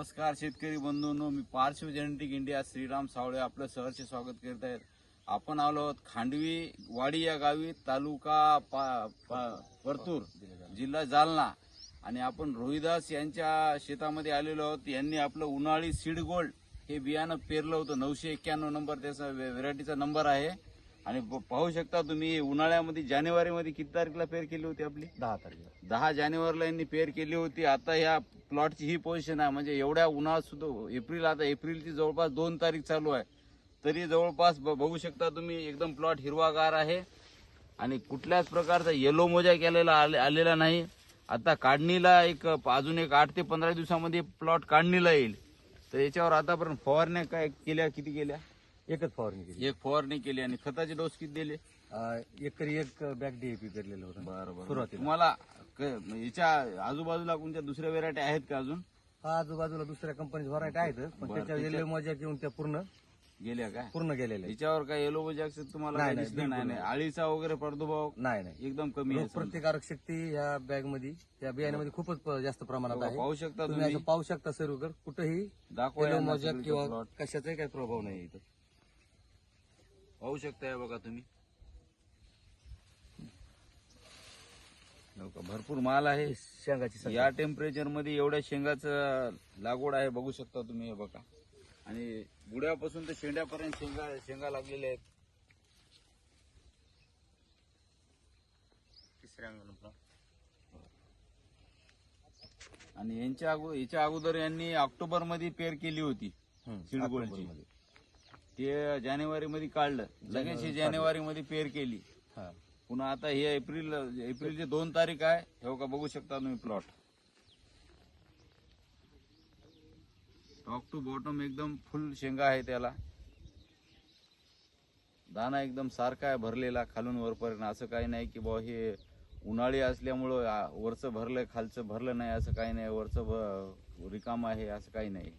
नमस्कार शेतकरी बंधूंनो. मी पार्श्व जेनेटिक इंडिया श्रीराम सावळे आपलं सहर्ष स्वागत करत आहेत. आपण आलो आहोत खांडवी वाडी या गावी तालुका पा- पा- परतूर जिल्हा जालना. आणि आपण रोहिदास यांच्या शेतामध्ये आलेलो आहोत. यांनी आपलं उन्हाळी सीड गोल्ड हे बियाणं पेरलं होतं. नऊशे एक्क्याण्णव नंबर त्याचा व्हेरायटीचा नंबर आहे. आणि पाहू शकता तुम्ही उन्हाळ्यामध्ये जानेवारीमध्ये किती तारखेला पेर केली होती आपली? दहा तारखेला. दहा जानेवारीला यांनी पेर केली होती. आता ह्या प्लॉटची ही पोझिशन आहे. म्हणजे एवढ्या उन्हाळ्यात सुद्धा एप्रिल आता एप्रिलची जवळपास दोन तारीख चालू आहे. तरी जवळपास बघू शकता तुम्ही एकदम प्लॉट हिरवागार आहे. आणि कुठल्याच प्रकारचा येलो मोजा केलेला आले- आलेला नाही. आता काढणीला एक अजून एक आठ ते पंधरा दिवसामध्ये प्लॉट काढणीला येईल. तर याच्यावर आतापर्यंत फवारण्या काय केल्या किती केल्या? एकच फवारणी केली. एक फवारणी केली आणि खताचे डोस किती दिले? अं, एकरी एक बॅग डीएपी पेरलेलं होतं. बरोबर सुरुवातीला. तुम्हाला क- याच्या आजूबाजूला कोणत्या दुसऱ्या व्हेरायटी आहेत का अजून? हा आजूबाजूला दुसऱ्या कंपनीचे व्हरायटी आहेत. पण बरं, त्याच्या त्याच्या- येल्लो मजा घेऊन त्या पूर्ण गेल्या काय पूर्ण गेलेल्या आहेत. याच्यावर काय येलो बजाक्स तुम्हाला नाही, नाही, दिसलं नाही बिलकुल नाही. आळीचा वगैरे प्रादुर्भाव नाही नाही. एकदम कमी आहे समजा. रोगप्रतिकारक शक्ती ह्या बॅगमध्ये या बियाण्यामध्ये खूपच प- जास्त प्रमाणात आहे. पाहू शकता तुम्ही तुम्ही. असं पाहू शकता सर्वकर कुठेही दाखवा येलो यांना मजा किंवा plot. कशाचाही काही प्रभाव नाही इथं. पाहू शकता हे बघा तुम्ही. हो भरपूर माल आहे. शेंगाची. या टेम्परेचरमध्ये एवढ्या शेंगाचं लागवड आहे बघू शकता तुम्ही हे बघा. आणि बुड्यापासून तर शेंड्यापर्यंत शेंगा शेंगा लागलेल्या आहेत. आणि यांच्या याच्या अगोदर यांनी ऑक्टोबरमध्ये पेर केली होती. सिडगोळची. ते जानेवारी मध्ये काढलं. लगेच हे जानेवारी मध्ये पेर केली. हा. पुन्हा आता हे एप्रिल एप्रिलची दोन तारीख आहे. हे का बघू शकता तुम्ही प्लॉट टॉप टू बॉटम एकदम फुल शेंगा आहे त्याला. दाना एकदम सारखा आहे भरलेला खालून वरपर्यंत. असं काही नाही की बुवा हे उन्हाळी असल्यामुळं वरचं भरलं खालचं भरलं नाही असं काही नाही. वरचं रिकाम आहे असं काही नाही.